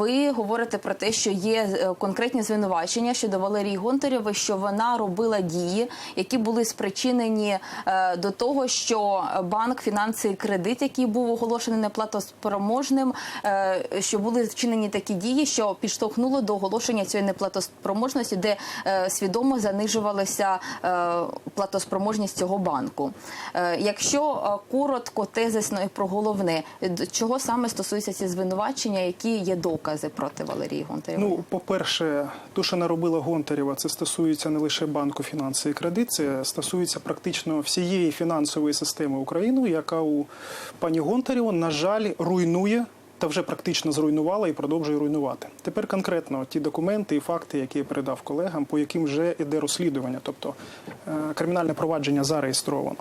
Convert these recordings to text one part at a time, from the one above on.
ви говорите про те, що є е, конкретні звинувачення щодо Валерії Гонтарєвої, що вона робила дії, які були спричинені е, до того, що банк фінанси і кредит, який був оголошений неплатоспроможним, е, що були вчинені такі дії, що підштовхнуло до оголошення цієї неплатоспроможності, де свідомо занижувалася платоспроможність цього банку. Якщо коротко, тезисно і про головне, чого саме стосуються ці звинувачення, які є докази проти Валерії Гонтарєвої? Ну, по-перше, то, що наробила Гонтарєва, це стосується не лише банку фінанси і кредит, це стосується практично всієї фінансової системи України, яка у пані Гонтарєва, на жаль, руйнує. Та вже практично зруйнувала і продовжує руйнувати. Тепер конкретно ті документи і факти, які я передав колегам, по яким вже йде розслідування, тобто е, кримінальне провадження зареєстровано.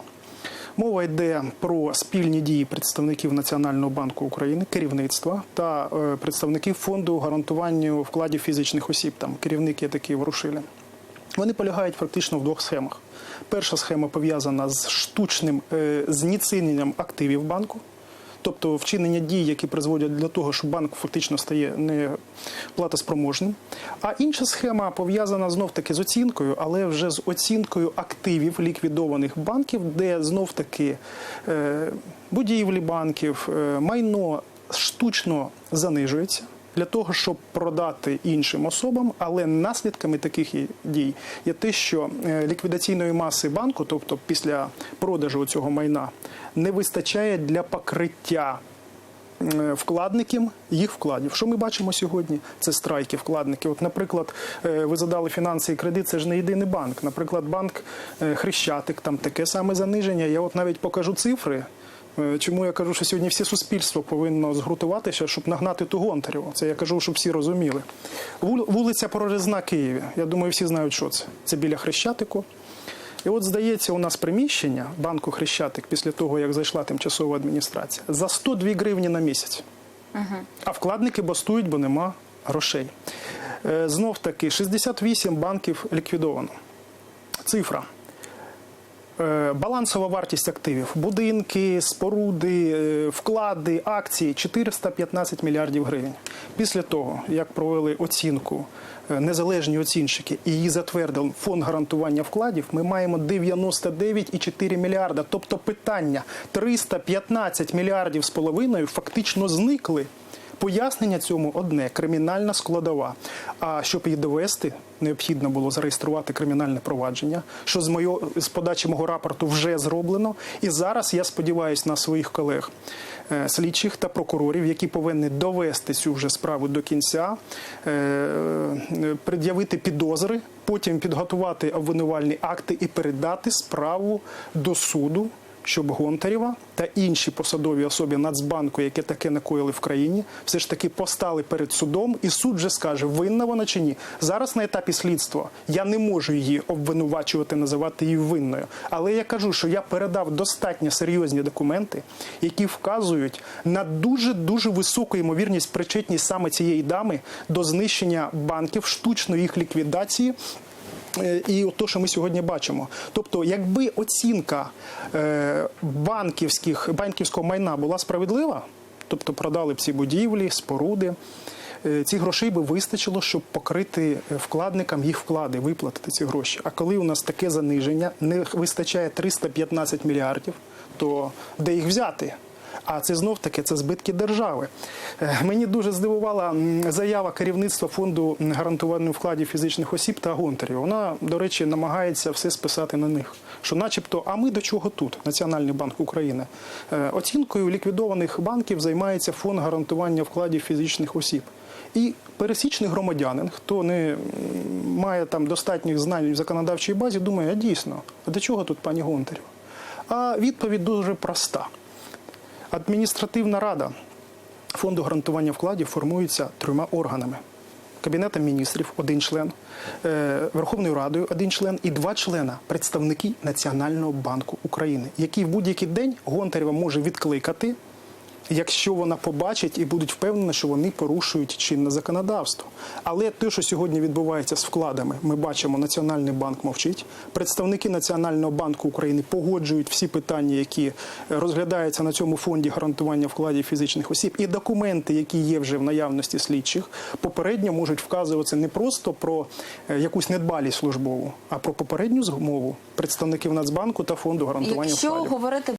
Мова йде про спільні дії представників Національного банку України, керівництва та е, представників фонду гарантування вкладів фізичних осіб. Там керівник є такий Ворушилін. Вони полягають фактично в двох схемах. Перша схема пов'язана з штучним е, знеціненням активів банку. Тобто вчинення дій, які призводять до того, що банк фактично стає неплатоспроможним. А інша схема пов'язана знов таки з оцінкою, але вже з оцінкою активів ліквідованих банків, де знов таки е, будівлі банків, е, майно штучно занижується. Для того щоб продати іншим особам, але наслідками таких дій є те, що е, ліквідаційної маси банку, тобто після продажу цього майна, не вистачає для покриття вкладників їх вкладів. Що ми бачимо сьогодні? Це страйки вкладників. От, наприклад, е, ви задали фінанси і кредит, це ж не єдиний банк. Наприклад, банк е, Хрещатик, там таке саме заниження. Я от навіть покажу цифри. Е, Чому я кажу, що сьогодні все суспільство повинно згуртуватися, щоб нагнати ту Гонтарєву? Це я кажу, щоб всі розуміли. Вулиця Прорізна Києві. Я думаю, всі знають, що це. Це біля Хрещатику. І от здається, у нас приміщення банку Хрещатик після того, як зайшла тимчасова адміністрація, за 102 гривні на місяць. А вкладники бастують, бо нема грошей. Знов таки 68 банків ліквідовано. Цифра. Е, Балансова вартість активів, будинки, споруди, е, вклади, акції 415 мільярдів гривень. Після того, як провели оцінку е, незалежні оцінщики і її затвердив фонд гарантування вкладів, ми маємо 99,4 мільярда. Тобто питання 315 мільярдів з половиною фактично зникли. Пояснення цьому одне кримінальна складова. А щоб її довести, необхідно було зареєструвати кримінальне провадження, що з моєї з подачі мого рапорту вже зроблено. І зараз я сподіваюся на своїх колег е, слідчих та прокурорів, які повинні довести цю вже справу до кінця, е, е, пред'явити підозри, потім підготувати обвинувальні акти і передати справу до суду щоб Гонтарєва та інші посадові особи Нацбанку, які таке накоїли в країні, все ж таки постали перед судом, і суд вже скаже, винна вона чи ні. Зараз на етапі слідства я не можу її обвинувачувати, називати її винною. Але я кажу, що я передав достатньо серйозні документи, які вказують на дуже дуже високу ймовірність причетність саме цієї дами до знищення банків, штучної їх ліквідації. Е, І то, що ми сьогодні бачимо. Тобто, якби оцінка е, банківських, банківського майна була справедлива, тобто продали б ці будівлі, споруди, е, ці грошей би вистачило, щоб покрити вкладникам їх вклади, виплатити ці гроші. А коли у нас таке заниження, не вистачає 315 мільярдів, то де їх взяти? А це знов таки це збитки держави. Е, Мені дуже здивувала заява керівництва фонду гарантування вкладів фізичних осіб та Гонтарів. Вона, до речі, намагається все списати на них. Що, начебто, а ми до чого тут? Національний банк України. Е, Оцінкою ліквідованих банків займається фонд гарантування вкладів фізичних осіб. І пересічний громадянин, хто не має там достатніх знань в законодавчій базі, думає, а дійсно, а до чого тут пані Гонтарєва? А відповідь дуже проста. Адміністративна рада фонду гарантування вкладів формується трьома органами: Кабінетом міністрів один член, е, Верховною Радою один член і два члена представники Національного банку України, які в будь-який день Гонтарєва може відкликати. Якщо вона побачить і будуть впевнені, що вони порушують чинне законодавство. Але те, що сьогодні відбувається з вкладами, ми бачимо, Національний банк мовчить. Представники Національного банку України погоджують всі питання, які розглядаються на цьому фонді гарантування вкладів фізичних осіб, і документи, які є вже в наявності слідчих, попередньо можуть вказуватися не просто про е, якусь недбалість службову, а про попередню змову представників Нацбанку та фонду гарантування Якщо вкладів. говорити